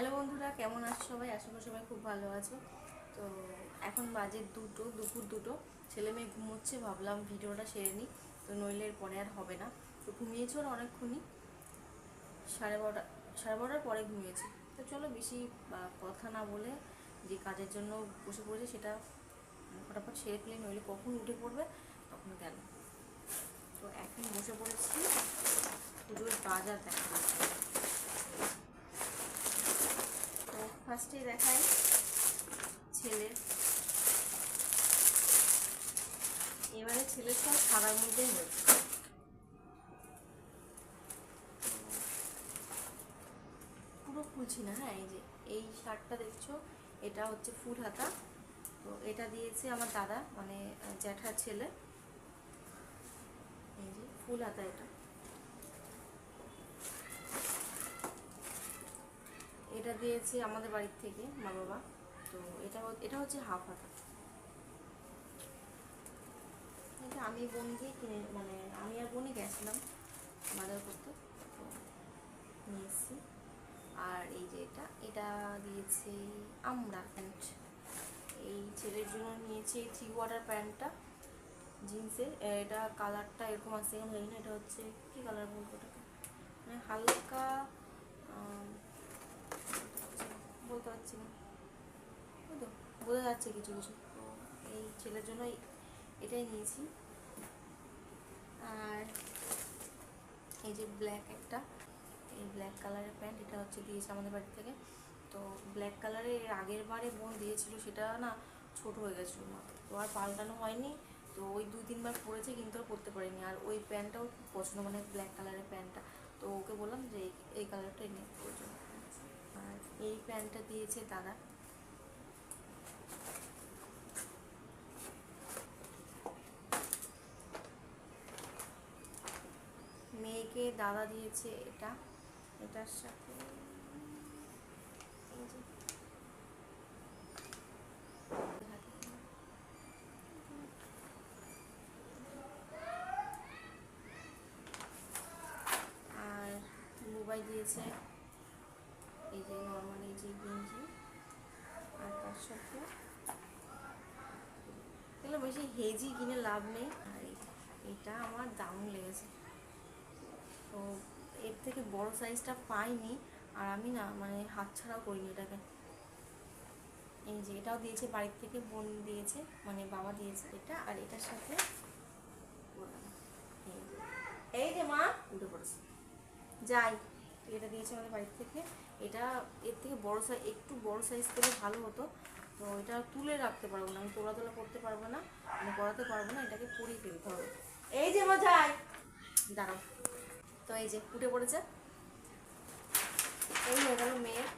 Hello বন্ধুরা, কেমন আছো সবাই? আশা করি সবাই খুব ভালো আছো। তো এখন বাজে দুটো, দুপুর দুটো। ছেলে মেয়ে ঘুমোচ্ছে, ভাবলাম ভিডিওটা সেরে নিই। তো নইলে পরে আর হবে না। তো ঘুমিয়েছি ওরা অনেকক্ষণই। সাড়ে বারোটা, সাড়ে বারোটার পরে ঘুমিয়েছি। তো চলো বেশি কথা না বলে যে কাজের জন্য বসে পড়েছে সেটা ফটাফট সেরে ফেলে, নইলে কখন উঠে পড়বে তখন গেল তো এখন বসে পড়েছি পুজোর বাজার দেখা যাচ্ছে তো ফার্স্টে দেখাই। ছেলের এবারে ছেলের সব সাদার মধ্যেই হয়েছে পুরো খুলছি না হ্যাঁ এই যে, এই শার্টটা দেখছ, এটা হচ্ছে ফুল হাতা। তো এটা দিয়েছে আমার দাদা মানে জ্যাঠার ছেলে। এই যে, ফুল হাতা এটা। এটা দিয়েছে আমাদের বাড়ির থেকে মা বাবা তো এটা এটা হচ্ছে হাফ হাতা এটা আমি বোন কিনে মানে আমি আর বোনই গেছিলাম বাজার করতে। তো নিয়ে এসেছি। আর এই যে এটা এটা দিয়েছে আমরা প্যান্ট এই ছেলের জন্য নিয়েছি এই থ্রি কোয়ার্টার প্যান্টটা জিন্সের এটা কালারটা এরকম এখন জানি না এটা হচ্ছে কী কালার বলব ওটাকে? মানে হালকা বলতে পারছি না। তো, বোঝা যাচ্ছে কিছু কিছু। তো এই ছেলের জন্য এটাই নিয়েছি। আর এই যে ব্ল্যাক একটা, এই ব্ল্যাক কালারের প্যান্ট এটা হচ্ছে দিয়েছে আমাদের বাড়ি থেকে। তো ব্ল্যাক কালারের এর আগের বারে বোন দিয়েছিল, সেটা না ছোট হয়ে গেছিল মা তো আর পাল্টানো হয়নি, তো ওই দু তিনবার পরেছে, কিন্তু আর পরতে পারিনি। আর ওই প্যান্টটাও খুব পছন্দ মানে ব্ল্যাক কালারের প্যান্টটা তো ওকে বললাম যে এই- কালারটাই নিয়ে আর এই প্যান্টটা দিয়েছে দাদা। মেয়েকে দাদা দিয়েছে এটা। এটার সাথে আর মোবাইল দিয়েছে যে নর্মাল যে গেঞ্জি আর তার সাথে এগুলো বেশি হেজি কিনে লাভ নেই। আর এটা আমার দারুণ লেগেছে। তো এর থেকে বড় সাইজটা পাইনি আর আমি না মানে হাত ছাড়াও করিনি এটাকে। এই যে এটাও দিয়েছে বাড়ির থেকে বোন দিয়েছে মানে বাবা দিয়েছে এটা আর এটার সাথে এই যে মা। উঠে পড়েছে। যাই। এটা দিয়েছে আমাদের বাড়ির থেকে। এটা এর থেকে বড় সাইজ একটু বড় সাইজ পেলে ভালো হতো। তো এটা তুলে রাখতে পারব না, আমি তোলা তোলা করতে পারব না মানে করাতে পারব না, এটাকে পরিয়ে ফেলতে হবে। এই যে মা যাই দাঁড়াও। তো এই যে ফুটে পড়েছে। এই হয়ে গেল মেয়ের।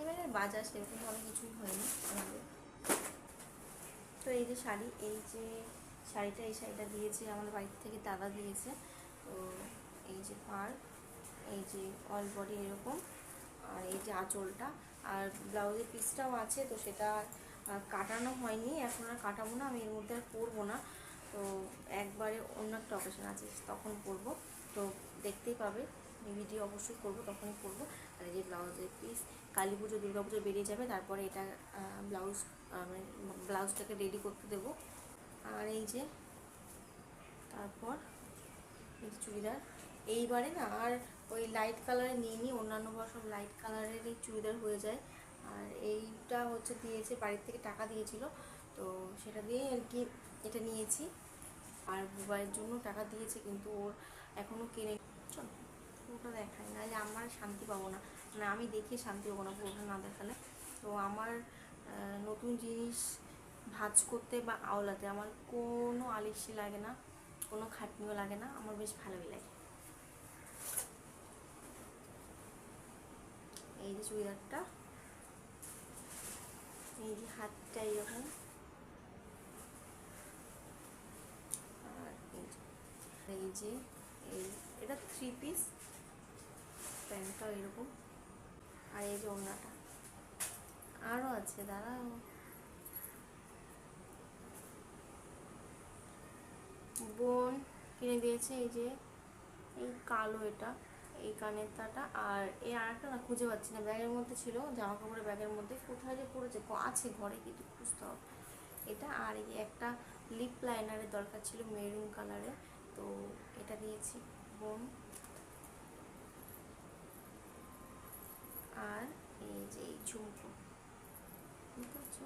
এবারে বাজার সেরকম ভাবে কিছুই হয়নি আমাদের। তো এই যে শাড়ি, এই যে শাড়িটা, এই শাড়িটা দিয়েছে, আমাদের বাড়ির থেকে দাদা দিয়েছে। তো এই যে পার এই যে অল বডি এরকম, আর এই যে আঁচলটা, আর ব্লাউজের পিসটাও আছে, তো সেটা কাটানো হয়নি, এখন আর কাটাবো না, আমি এর মধ্যে আর পরবো না। তো একবারে অন্য একটা অকেশন আছে, তখন পরবো। তো দেখতেই পাবে ভিডিও অবশ্যই করব, তখনই পরবো। আর এই যে ব্লাউজের পিস কালী পুজো, দুর্গা পুজো বেরিয়ে যাবে, তারপরে এটা ব্লাউজ মানে ব্লাউজটাকে রেডি করতে দেবো। আর এই যে, তারপর এই যে চুড়িদার। এইবারে না আর ওই লাইট কালারে নিয়ে নিই অন্যান্য বার সব লাইট কালারেরই চুড়িদার হয়ে যায়। আর এইটা হচ্ছে দিয়েছে, বাড়ির থেকে টাকা দিয়েছিল, তো সেটা দিয়ে আর কি এটা নিয়েছি। আর বুবাইয়ের জন্য টাকা দিয়েছে, কিন্তু ওর এখনও কিনে চল, পুরোটা দেখায় নাহলে আমার শান্তি পাবো না। মানে আমি দেখে শান্তি পাবো না পুরোটা না দেখালে। তো আমার নতুন জিনিস ভাজ করতে বা আওলাতে আমার কোনো আলিসি লাগে না, কোনো খাটনিও লাগে না, আমার বেশ ভালোই লাগে। এই যে চুড়িদারটা, এই যে হাতটা এরকম। আর এই যে- এই এটা থ্রি পিস প্যান্টটাও এরকম। আর এই যে ওড়নাটা। আরও আছে, দাঁড়াও। বোন কিনে দিয়েছে, এই যে, এই কালো এটা, এই কানেরটাটা আর এই আরেকটা না খুঁজে পাচ্ছি না, ব্যাগের মধ্যে ছিল জামা কাপড়ের ব্যাগের মধ্যে, কোথায় যে পড়েছে আছে ঘরে কিন্তু খুঁজতে হবে। এটা আর এই একটা লিপ লাইনারের দরকার ছিল মেরুন কালারের তো এটা দিয়েছি, বোন। আর এই যে, এই ঝুমকো, বুঝতে পারছ?